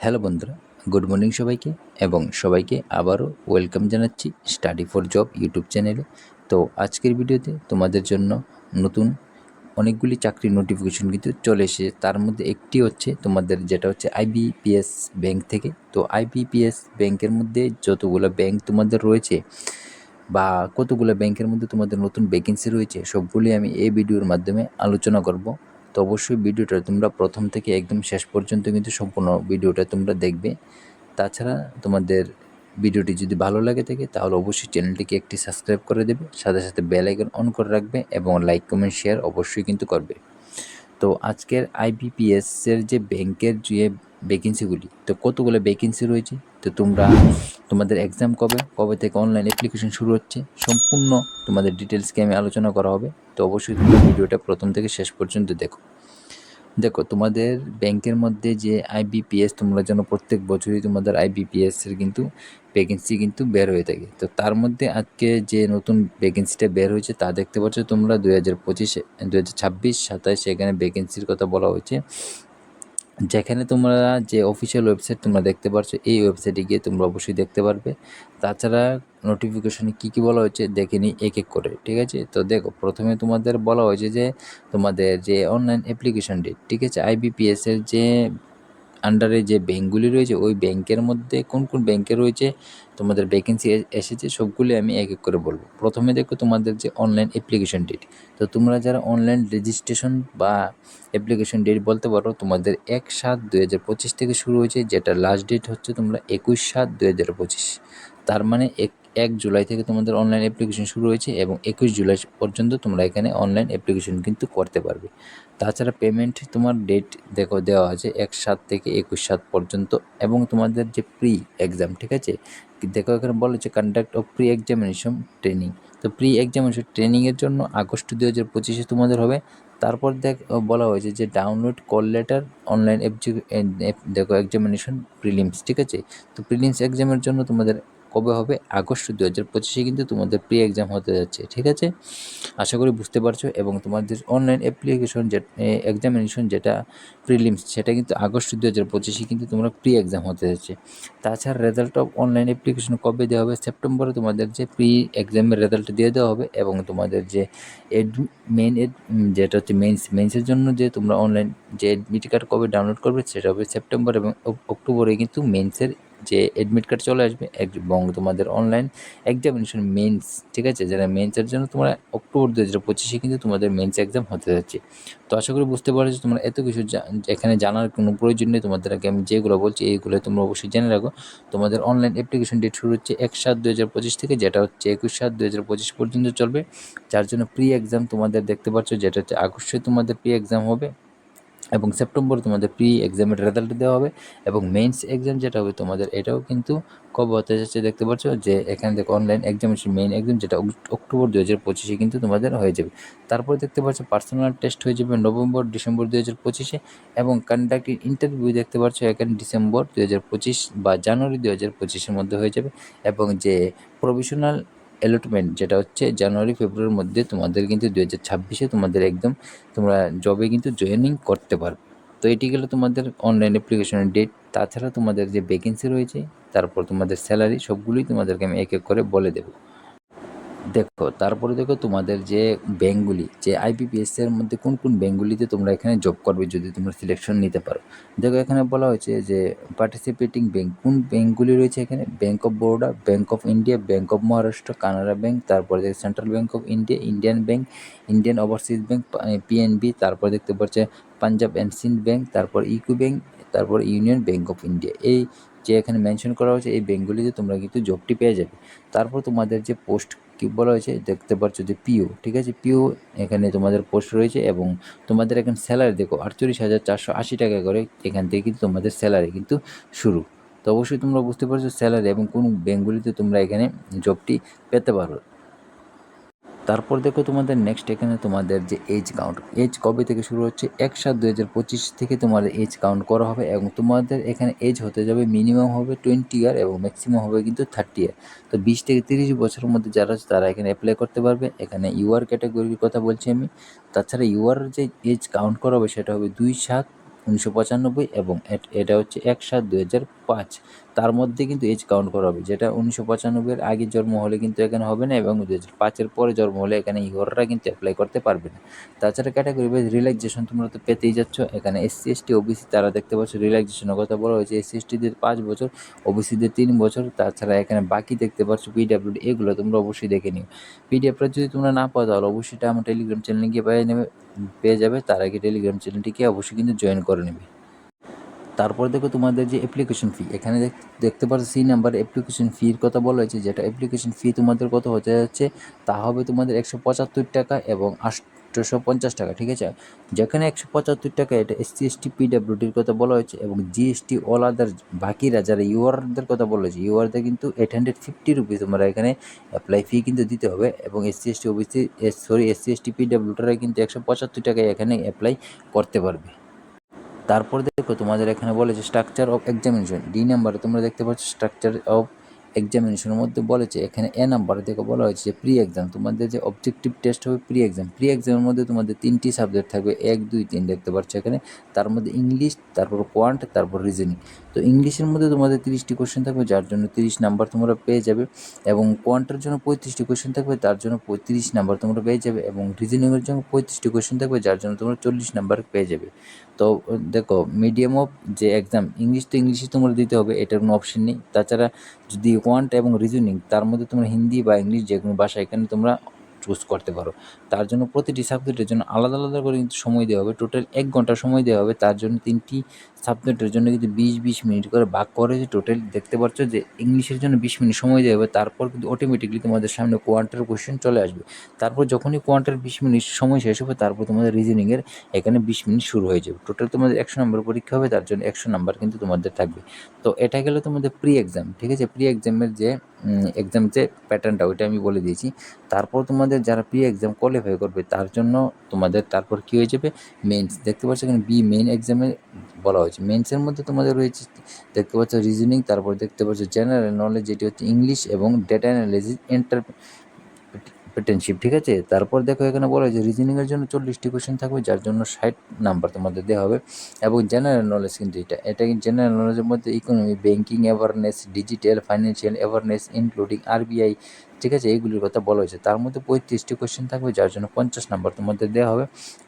Hello বন্ধুরা, good morning সবাইকে এবং সবাইকে আবারও ওয়েলকাম জানাচ্ছি স্টাডি ফর জব ইউটিউব চ্যানেলে। তো আজকের ভিডিওতে তোমাদের জন্য নতুন অনেকগুলি চাকরির নোটিফিকেশন কিন্তু চলে এসেছে। তার মধ্যে একটি হচ্ছে তোমাদের যেটা হচ্ছে আইবিপিএস ব্যাংক থেকে। তো আইবিপিএস ব্যাংকের মধ্যে যতগুলো ব্যাংক তোমাদের রয়েছে বা কতগুলো ব্যাংকের মধ্যে তোমাদের নতুন ভ্যাকেন্সি রয়েছে, সবগুলি আমি এই ভিডিওর মাধ্যমে আলোচনা করব। তো অবশ্যই ভিডিওটা তোমরা প্রথম থেকে একদম শেষ পর্যন্ত কিন্তু সম্পূর্ণ ভিডিওটা তোমরা দেখবে। তাছাড়া তোমাদের ভিডিওটি যদি ভালো লাগে থাকে, তাহলে অবশ্যই চ্যানেলটিকে একটি সাবস্ক্রাইব করে দেবে, সাথে সাথে বেল আইকন অন করে রাখবে এবং লাইক, কমেন্ট, শেয়ার অবশ্যই কিন্তু করবে। তো আজকের আইবিপিএসের যে ব্যাংকের যে ভ্যাকেন্সিগুলি তো কতগুলো ভ্যাকেন্সি রয়েছে? তো তোমরা তোমাদের এক্সাম কবে? কবে থেকে অনলাইন অ্যাপ্লিকেশন শুরু হচ্ছে? সম্পূর্ণ তোমাদের ডিটেলসকে আমি আলোচনা করা হবে। তো অবশ্যই তোমরা ভিডিওটা প্রথম থেকে শেষ পর্যন্ত দেখো। দেখো, তোমাদের ব্যাংকের মধ্যে যে আইবিপিএস তোমরা যেন প্রত্যেক বছরই তোমাদের আইবিপিএস এর কিন্তু ভ্যাকেন্সি কিন্তু বের হয়ে থাকে। তো তার মধ্যে আজকে যে নতুন ভ্যাকেন্সিটা বের হয়েছে, তা দেখতে পাচ্ছ তোমরা দুই হাজার পঁচিশে দু হাজার ছাব্বিশ সাতাশ সেখানে ভ্যাকেন্সির কথা বলা হয়েছে। যেখানে তোমরা যে অফিসিয়াল ওয়েবসাইট তোমরা দেখতে পারছ, এই ওয়েবসাইটে গিয়ে তোমরা অবশ্যই দেখতে পারবে। তাছাড়া নোটিফিকেশনে কী কী বলা হয়েছে দেখে নিই এক এক করে, ঠিক আছে? তো দেখো, প্রথমে তোমাদের বলা হয়েছে যে তোমাদের যে অনলাইন অ্যাপ্লিকেশন ডেট ঠিক আছে? আইবিপিএসের যে আন্ডারে যে ব্যাঙ্কগুলি রয়েছে, ওই ব্যাংকের মধ্যে কোন কোন ব্যাংকে রয়েছে, তোমাদের ভ্যাকেন্সি এসেছে, সবগুলি আমি এক এক করে বলব। প্রথমে দেখো তোমাদের যে অনলাইন অ্যাপ্লিকেশন ডেট তো তোমরা যারা অনলাইন রেজিস্ট্রেশন বা অ্যাপ্লিকেশন ডেট বলতে পারো, তোমাদের এক সাত দু হাজার পঁচিশ থেকে শুরু হয়েছে, যেটা লাস্ট ডেট হচ্ছে তোমরা একুশ সাত দু হাজার পঁচিশ। তার মানে এক এক জুলাই থেকে তোমাদের অনলাইন অ্যাপ্লিকেশন শুরু হয়েছে এবং একুশ জুলাই পর্যন্ত তোমরা এখানে অনলাইন অ্যাপ্লিকেশন কিন্তু করতে পারবে। তাছাড়া পেমেন্ট তোমার ডেট দেখো দেওয়া আছে এক সাত থেকে একুশ সাত পর্যন্ত এবং তোমাদের যে প্রি এক্সাম ঠিক আছে? দেখো এখানে বলা হচ্ছে conduct of pre examination training তো প্রি এক্সামিনেশন ট্রেনিংয়ের জন্য আগস্ট দু হাজার পঁচিশে তোমাদের হবে। তারপর দেখ বলা হয়েছে যে ডাউনলোড কল লেটার অনলাইন দেখো এক্সামিনেশন প্রিলিমস ঠিক আছে? তো প্রিলিমস এক্সামের জন্য তোমাদের কবে হবে? আগস্ট দু হাজার পঁচিশে কিন্তু তোমাদের প্রি এক্সাম হতে যাচ্ছে, ঠিক আছে? আশা করি বুঝতে পারছ এবং তোমাদের অনলাইন অ্যাপ্লিকেশন যে এক্সামিনেশন যেটা প্রিলিমস সেটা কিন্তু আগস্ট দু হাজার পঁচিশে কিন্তু তোমরা প্রি এক্সাম হতে যাচ্ছে। তাছাড়া রেজাল্ট অফ অনলাইন অ্যাপ্লিকেশন কবে দেওয়া হবে? সেপ্টেম্বরে তোমাদের যে প্রি এক্সামের রেজাল্ট দিয়ে দেওয়া হবে এবং তোমাদের যে এড মেন এড যেটা হচ্ছে মেন্স মেন্সের জন্য যে তোমরা অনলাইন যে এডমিট কার্ড কবে ডাউনলোড করবে, সেটা হবে সেপ্টেম্বর এবং অক্টোবরে কিন্তু মেন্সের যে অ্যাডমিট কার্ড চলে আসবে এবং তোমাদের অনলাইন এক্সামিনেশন মেন্স ঠিক আছে? যারা মেন্সের জন্য তোমরা অক্টোবর দু হাজার পঁচিশে কিন্তু তোমাদের মেন্স এক্সাম হতে যাচ্ছে। তো আশা করি বুঝতে পারছ তোমরা এত কিছু এখানে জানার কোনো প্রয়োজন নেই। তোমাদের আগে আমি যেগুলো বলছি, এইগুলো তোমরা অবশ্যই জেনে রাখো। তোমাদের অনলাইন অ্যাপ্লিকেশন ডেট শুরু হচ্ছে এক সাত দু হাজার পঁচিশ থেকে, যেটা হচ্ছে একুশ সাত দু হাজার পঁচিশ পর্যন্ত চলবে। যার জন্য প্রি এক্সাম তোমাদের দেখতে পাচ্ছ, যেটা হচ্ছে আগস্টে তোমাদের প্রি এক্সাম হবে। এবং সেপ্টেম্বর তোমাদের প্রি এক্সামের রেজাল্ট দেওয়া হবে এবং মেইনস এক্সাম যেটা হবে তোমাদের, এটাও কিন্তু কবে হতে যাচ্ছে দেখতে পাচ্ছ যে এখানে দেখো অনলাইন এক্সামিনেশন মেইন এক্সাম যেটা অক্টোবর দু হাজার পঁচিশে কিন্তু তোমাদের হয়ে যাবে। তারপর দেখতে পাচ্ছ পার্সোনাল টেস্ট হয়ে যাবে নভেম্বর, ডিসেম্বর দু হাজার পঁচিশে এবং কন্ডাক্ট ইন্টারভিউ দেখতে পাচ্ছ এখানে ডিসেম্বর দু হাজার পঁচিশ বা জানুয়ারি দু হাজার পঁচিশের মধ্যে হয়ে যাবে এবং যে প্রভিশনাল অ্যালটমেন্ট যেটা হচ্ছে জানুয়ারি ফেব্রুয়ারির মধ্যে তোমাদের কিন্তু দু হাজার ছাব্বিশে তোমাদের একদম তোমরা জবে কিন্তু জয়েনিং করতে পারবে। তো এটি গেলো তোমাদের অনলাইন অ্যাপ্লিকেশনের ডেট তাছাড়া তোমাদের যে ভ্যাকেন্সি রয়েছে, তারপর তোমাদের স্যালারি সবগুলোই তোমাদেরকে আমি এক এক করে বলে দেবো। দেখো, তারপরে দেখো তোমাদের যে ব্যাঙ্কগুলি, যে আইপিপিএস এর মধ্যে কোন কোন ব্যাঙ্কগুলিতে তোমরা এখানে জব করবে যদি তোমরা সিলেকশন নিতে পারো। দেখো এখানে বলা হয়েছে যে পার্টিসিপেটিং ব্যাঙ্ক কোন ব্যাঙ্কগুলি রয়েছে এখানে? Bank of Baroda bank of India bank of Maharashtra Canara bank তারপরে দেখো central bank of India Indian bank Indian overseas bank PNB তারপর দেখতে পাচ্ছে পাঞ্জাব অ্যান্ড সিন্ড ব্যাঙ্ক তারপর ইকো ব্যাঙ্ক তারপর ইউনিয়ন ব্যাঙ্ক অফ ইন্ডিয়া এই যে এখানে মেনশন করা হয়েছে, এই ব্যাঙ্কগুলিতে তোমরা কিন্তু জবটি পেয়ে যাবে। তারপর তোমাদের যে পোস্ট কি বলা হয়েছে, দেখতে পাচ্ছ যে পিও ঠিক আছে? পিও এখানে তোমাদের পোস্ট রয়েছে এবং তোমাদের এখানে স্যালারি দেখো, আটচল্লিশ হাজার চারশো আশি টাকা করে এখান থেকে কিন্তু তোমাদের স্যালারি কিন্তু শুরু। তো অবশ্যই তোমরা বুঝতে পারছ স্যালারি এবং কোন ব্যাঙ্কগুলিতে তোমরা এখানে জবটি পেতে পারো। তারপর দেখো তোমাদের নেক্সট এখানে তোমাদের যে এজ কাউন্ট এজ কবে থেকে শুরু হচ্ছে? এক সাত দু হাজার পঁচিশ থেকে তোমাদের এজ কাউন্ট করা হবে এবং তোমাদের এখানে এজ হতে যাবে মিনিমাম হবে টোয়েন্টি ইয়ার এবং ম্যাক্সিমাম হবে কিন্তু থার্টি ইয়ার তো বিশ থেকে তিরিশ বছরের মধ্যে যারা আছে, তারা এখানে অ্যাপ্লাই করতে পারবে। এখানে ইউআর ক্যাটাগরির কথা বলছি আমি। তাছাড়া ইউআর যে এজ কাউন্ট করা হবে, সেটা হবে দুই সাত উনিশশো পঁচানব্বই এবং এট- হচ্ছে এক সাত দুই হাজার পাঁচ। তার মধ্যে কিন্তু এজ কাউন্ট করা হবে, যেটা উনিশশো পঁচানব্বইয়ের আগে জন্ম হলে কিন্তু এখানে হবে না এবং দু হাজার পাঁচের পরে জন্ম হলে এখানে ইহররা কিন্তু অ্যাপ্লাই করতে পারবে না। তাছাড়া ক্যাটাগরি ওয়াইজ রিল্যাক্সেশন তোমরা তো পেতেই যাচ্ছ, এখানে এসসি এসটি ওবিসি তারা দেখতে পাচ্ছ রিল্যাক্সেশনের কথা বলা হয়েছে এসসি এসটিদের পাঁচ বছর ওবিসিদের তিন বছর, তাছাড়া এখানে বাকি দেখতে পাচ্ছ পিডাব্লিউডি এগুলো তোমরা অবশ্যই দেখে নিও। পিডিএফটা যদি তোমরা না পাও তাহলে অবশ্যই আমার টেলিগ্রাম চ্যানেলে গিয়ে পেয়ে নেবে। পেয়ে যাবে, তার আগে টেলিগ্রাম চ্যানেলটিকে অবশ্যই কিন্তু জয়েন করে নেবে। তারপর দেখো তোমাদের যে অ্যাপ্লিকেশন ফি এখানে দেখ- দেখতে পাচ্ছ সি নাম্বার অ্যাপ্লিকেশন ফির কথা বলা হয়েছে, যেটা অ্যাপ্লিকেশন ফি তোমাদের কত হতে যাচ্ছে, তা হবে তোমাদের একশো পঁচাত্তর টাকা এবং আটশোশো পঞ্চাশ টাকা, ঠিক আছে? যেখানে একশো পঁচাত্তর টাকা এটা এসসি, এসটি, পিডাব্লিউডির কথা বলা হয়েছে এবং জিএসটি, অল আদার বাকিরা যারা ইউআরদের কথা বলা হয়েছে, ইউআরদের কিন্তু এইট হান্ড্রেড ফিফটি রুপিস তোমরা এখানে অ্যাপ্লাই ফি কিন্তু দিতে হবে এবং SC, ST, OBC sorry SC, ST পিডাব্লিউটারা কিন্তু একশো পঁচাত্তর টাকায় এখানে অ্যাপ্লাই করতে পারবে। তারপর দেখো তোমাদের এখানে বলেছে স্ট্রাকচার অফ এক্সামিনেশন ডি নাম্বারে তোমরা দেখতে পাচ্ছ স্ট্রাকচার অফ এক্সামিনেশনের মধ্যে বলেছে এখানে এ নাম্বারে দেখো বলা হয়েছে যে প্রি এক্সাম তোমাদের যে অবজেক্টিভ টেস্ট হবে প্রি এক্সাম প্রি এক্সামের মধ্যে তোমাদের তিনটি সাবজেক্ট থাকবে, এক, দুই, তিন, দেখতে পাচ্ছ এখানে। তার মধ্যে ইংলিশ তারপর কোয়ান্ট তারপর রিজনিং তো ইংলিশের মধ্যে তোমাদের তিরিশটি কোশ্চেন থাকবে, যার জন্য তিরিশ নাম্বার তোমরা পেয়ে যাবে। এবং কোয়ান্টের জন্য পঁয়ত্রিশটি কোশ্চেন থাকবে, তার জন্য পঁয়ত্রিশ নাম্বার তোমরা পেয়ে যাবে। এবং রিজনিংয়ের জন্য পঁয়ত্রিশটি কোশ্চেন থাকবে, যার জন্য তোমরা চল্লিশ নাম্বার পেয়ে যাবে। তো দেখো মিডিয়াম অফ যে এক্সাম ইংলিশ তো ইংলিশে তোমরা দিতে হবে, এটার কোনো অপশন নেই। তাছাড়া যদি ওয়ান্ট এবং রিজনিং তার মধ্যে তোমরা হিন্দি বা ইংলিশ যে কোনো ভাষা, এখানে তোমরা চুজ করতে পারো। তার জন্য প্রতিটি সাবজেক্টের জন্য আলাদা আলাদা করে কিন্তু সময় দেওয়া হবে। টোটাল এক ঘণ্টা সময় দেওয়া হবে। তার জন্য তিনটি সাবজেক্টের জন্য কিন্তু বিশ বিশ মিনিট করে ভাগ করে যে টোটাল দেখতে পাচ্ছ যে ইংলিশের জন্য বিশ মিনিট সময় দেওয়া হবে। তারপর কিন্তু অটোমেটিকলি তোমাদের সামনে কোয়ান্টার কোশ্চেন চলে আসবে। তারপর যখনই কোয়ান্টার বিশ মিনিট সময় শেষ হবে, তারপর তোমাদের রিজনিংয়ের এখানে বিশ মিনিট শুরু হয়ে যাবে। টোটাল তোমাদের একশো নম্বর পরীক্ষা হবে। তার জন্য একশো নাম্বার কিন্তু তোমাদের থাকবে। তো এটা গেলে তোমাদের প্রি এক্সাম ঠিক আছে? প্রি এক্সামের যে এক্সাম যে প্যাটার্নটা ওইটা আমি বলে দিয়েছি। তারপর তোমাদের যারা প্রি এক্সাম কোয়ালিফাই করবে, তার জন্য তোমাদের তারপর কী হয়ে যাবে? মেন্স দেখতে পাচ্ছ এখানে বি মেন এক্সামে বলা হয়েছে। মেন্সের মধ্যে তোমাদের রয়েছে, দেখতে পাচ্ছ রিজনিং তারপর দেখতে পাচ্ছ জেনারেল নলেজ যেটি হচ্ছে ইংলিশ এবং ডেটা অ্যানালিসিস এন্টার পেটেনশিপ ঠিক আছে? তারপর দেখো এখানে বলা হয়েছে রিজনিংয়ের জন্য চল্লিশটি কোয়েশ্চেন থাকবে, যার জন্য ষাট নাম্বার তোমাদের দেওয়া হবে। এবং জেনারেল নলেজ কিন্তু এটা এটা জেনারেল নলেজের মধ্যে economy banking awareness digital financial awareness including RBI ঠিক আছে? এইগুলির কথা বলা হয়েছে। তার মধ্যে পঁয়ত্রিশটি কোয়েশ্চেন থাকবে, যার জন্য পঞ্চাশ নাম্বার তোমাদের দেওয়া হবে।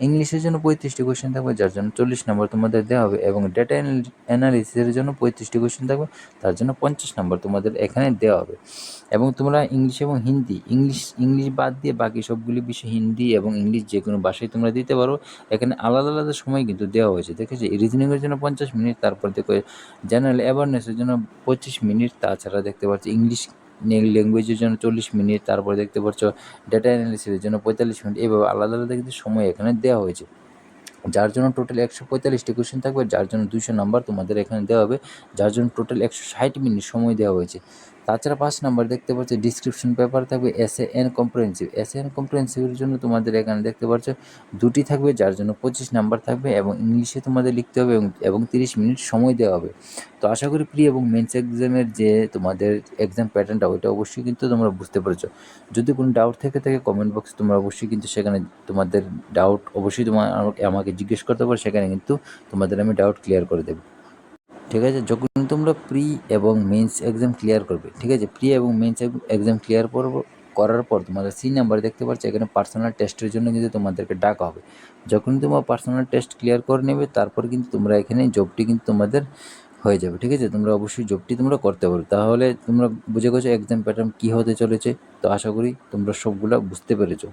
ইংলিশের জন্য পঁয়ত্রিশটি কোশ্চেন থাকবে, যার জন্য চল্লিশ নাম্বার তোমাদের দেওয়া হবে এবং ডেটা অ্যানালিসিসের জন্য পঁয়ত্রিশটি কোশ্চেন থাকবে, তার জন্য পঞ্চাশ নাম্বার তোমাদের এখানে দেওয়া হবে। এবং তোমরা ইংলিশ এবং হিন্দি, ইংলিশ ইংলিশ বাদ দিয়ে বাকি সবগুলি বিষয় হিন্দি এবং ইংলিশ যে কোনো ভাষায় তোমরা দিতে পারো। এখানে আলাদা আলাদা সময় কিন্তু দেওয়া হয়েছে দেখেছি রিজনিংয়ের জন্য পঞ্চাশ মিনিট তারপর দেখো জেনারেল অ্যাওয়ারনেসের জন্য পঁচিশ মিনিট তাছাড়া দেখতে পাচ্ছি ইংলিশ ল্যাঙ্গুয়েজের জন্য চল্লিশ মিনিট, তারপরে দেখতে পাচ্ছ ডেটা অ্যানালিসিসের জন্য পঁয়তাল্লিশ মিনিট, এভাবে আলাদা আলাদা কিন্তু সময় এখানে দেওয়া হয়েছে। যার জন্য টোটাল একশো পঁয়তাল্লিশটি কোশ্চেন থাকবে, যার জন্য দুশো নাম্বার তোমাদের এখানে দেওয়া হবে, যার জন্য টোটাল একশো ষাট মিনিট সময় দেওয়া হয়েছে। তাছাড়া পাঁচ নাম্বার দেখতে পাচ্ছ ডিসক্রিপশন পেপার থাকবে essay and comprehensive essay and কম্প্রিহেন্সিভের জন্য তোমাদের এখানে দেখতে পাচ্ছ, দুটি থাকবে, যার জন্য পঁচিশ নাম্বার থাকবে এবং ইংলিশে তোমাদের লিখতে হবে এবং তিরিশ মিনিট সময় দেওয়া হবে। তো আশা করি প্রি এবং মেন্স এক্সামের যে তোমাদের এক্সাম প্যাটার্নটা ওইটা অবশ্যই কিন্তু তোমরা বুঝতে পেরেছ। যদি কোনো ডাউট থেকে থাকে কমেন্ট বক্সে তোমরা অবশ্যই কিন্তু সেখানে তোমাদের ডাউট অবশ্যই তোমার আমাকে জিজ্ঞেস করতে পারো, সেখানে কিন্তু তোমাদের আমি ডাউট ক্লিয়ার করে দেবো। ঠিক আছে? যখন তোমরা প্রি এবং মেন্স এক্সাম ক্লিয়ার করবে, ঠিক আছে? প্রি এবং মেন্স এক্সাম ক্লিয়ার করব, করার পর তোমাদের সি নাম্বার দেখতে পাচ্ছ, এখানে পার্সোনাল টেস্টের জন্য কিন্তু তোমাদেরকে ডাকা হবে। যখন তোমরা পার্সোনাল টেস্ট ক্লিয়ার করে নেবে, তারপর কিন্তু তোমরা এখানে জবটি কিন্তু তোমাদের হয়ে যাবে, ঠিক আছে? তোমরা অবশ্যই জবটি তোমরা করতে পারো। তাহলে তোমরা বুঝে গেছো এক্সাম প্যাটার্ন কী হতে চলেছে? তো আশা করি তোমরা সবগুলো বুঝতে পেরেছ।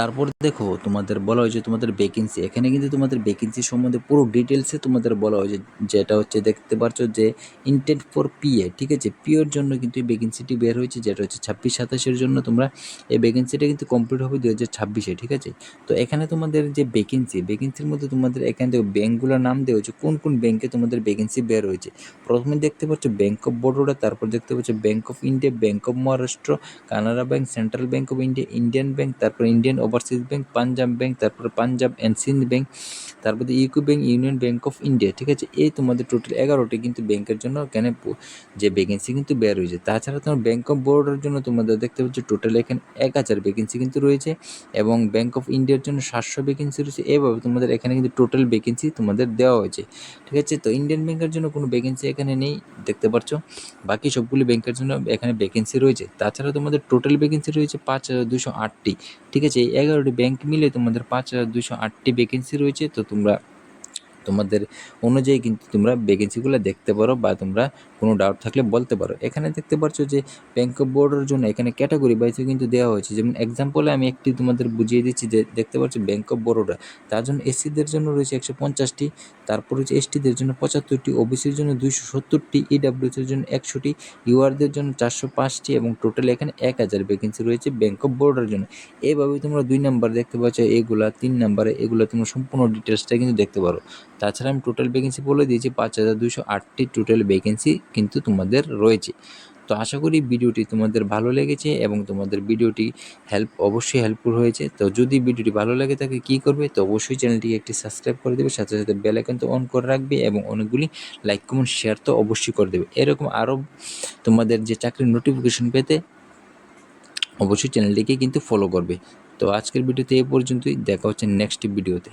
তারপর দেখো তোমাদের বলা হয়েছে তোমাদের ভ্যাকেন্সি এখানে কিন্তু তোমাদের ভ্যাকেন্সি সম্বন্ধে পুরো ডিটেলসে তোমাদের বলা হয়েছে যেটা হচ্ছে দেখতে পাচ্ছ যে ইন্টেন্ট ফর পিএ ঠিক আছে? পিওর জন্য কিন্তু এই ভ্যাকেন্সিটি বের হয়েছে, যেটা হচ্ছে ছাব্বিশ সাতাশের জন্য তোমরা এই ভ্যাকেন্সিটা কিন্তু কমপ্লিট হবে দু হাজার ছাব্বিশে ঠিক আছে? তো এখানে তোমাদের যে ভ্যাকেন্সি ভ্যাকেন্সির মধ্যে তোমাদের এখান থেকে ব্যাঙ্কগুলোর নাম দেওয়া হয়েছে, কোন কোন ব্যাঙ্কে তোমাদের ভ্যাকেন্সি বের হয়েছে? প্রথমে দেখতে পাচ্ছ ব্যাঙ্ক অফ বরোডা তারপর দেখতে পাচ্ছ bank of India bank of Maharashtra Canara bank central bank of India Indian bank তারপর Indian overseas bank Punjab bank তারপরে পাঞ্জাব অ্যান্ড সিন্ধ ব্যাংক তারপরে UCO bank union bank of India ঠিক আছে? এই তোমাদের টোটাল এগারোটি কিন্তু ব্যাংকের জন্য এখানে যে ভ্যাকেন্সি কিন্তু বের হয়েছে। তাছাড়া তোমার ব্যাংক অফ বরোডার জন্য তোমাদের দেখতে পাচ্ছ টোটাল এখানে এক হাজার ভ্যাকেন্সি কিন্তু রয়েছে এবং ব্যাংক অফ ইন্ডিয়ার জন্য সাতশো ভ্যাকেন্সি রয়েছে। এভাবে তোমাদের এখানে কিন্তু টোটাল ভ্যাকেন্সি তোমাদের দেওয়া হয়েছে, ঠিক আছে? তো ইন্ডিয়ান ব্যাংকের জন্য কোনো ভ্যাকেন্সি এখানে নেই, দেখতে পাচ্ছ বাকি সবগুলি ব্যাংকের জন্য এখানে ভ্যাকেন্সি রয়েছে। তাছাড়া তোমাদের টোটাল ভ্যাকেন্সি রয়েছে পাঁচ হাজার দুশো আটটি, ঠিক আছে? এগারোটি ব্যাংক মিলে তোমাদের পাঁচ হাজার দুশো আটটি ভ্যাকেন্সি রয়েছে তো তোমরা তোমাদের অনুযায়ী কিন্তু তোমরা ভ্যাকেন্সিগুলো দেখতে পারো বা তোমরা কোনো ডাউট থাকলে বলতে পারো। এখানে দেখতে পারছ যে ব্যাংক অফ বোর্ডের জন্য এখানে ক্যাটাগরি ওয়াইজও কিন্তু দেওয়া হয়েছে। যেমন এক্সাম্পলে আমি একটি তোমাদের বুঝিয়ে দিচ্ছি যে দেখতে পাচ্ছ ব্যাংক অফ বরোডা তার জন্য এসসিদের জন্য রয়েছে একশো পঞ্চাশটি, তারপর হচ্ছে এসটিদের জন্য পঁচাত্তরটি ওবিসির জন্য দুইশো সত্তরটি ইডাব্লিউসির জন্য একশোটি ইউআরদের জন্য চারশো পাঁচটি এবং টোটাল এখানে এক হাজার ভ্যাকেন্সি রয়েছে ব্যাংক অফ বরোডার জন্য। এইভাবে তোমরা দুই নাম্বার দেখতে পাচ্ছ, এগুলা তিন নাম্বারে এগুলো তোমরা সম্পূর্ণ ডিটেলসটা কিন্তু দেখতে পারো। তাছাড়া আমি টোটাল ভ্যাকেন্সি বলে দিয়েছি পাঁচ হাজার দুশো আটটি টোটাল ভ্যাকেন্সি কিন্তু তোমাদের রয়েছে। তো আশা করি ভিডিওটি তোমাদের ভালো লেগেছে এবং তোমাদের ভিডিওটি হেল্প অবশ্যই হেল্পফুল হয়েছে। তো যদি ভিডিওটি ভালো লাগে তাকে কী করবে, তো অবশ্যই চ্যানেলটিকে একটি সাবস্ক্রাইব করে দেবে, সাথে সাথে বেল আইকন তো অন করে রাখবে এবং অনেকগুলি লাইক কমেন্ট শেয়ার তো অবশ্যই করে দেবে। এরকম আরও তোমাদের যে চাকরির নোটিফিকেশন পেতে অবশ্যই চ্যানেলটিকে কিন্তু ফলো করবে। তো আজকের ভিডিওতে এ পর্যন্তই, দেখা হচ্ছে নেক্সট ভিডিওতে।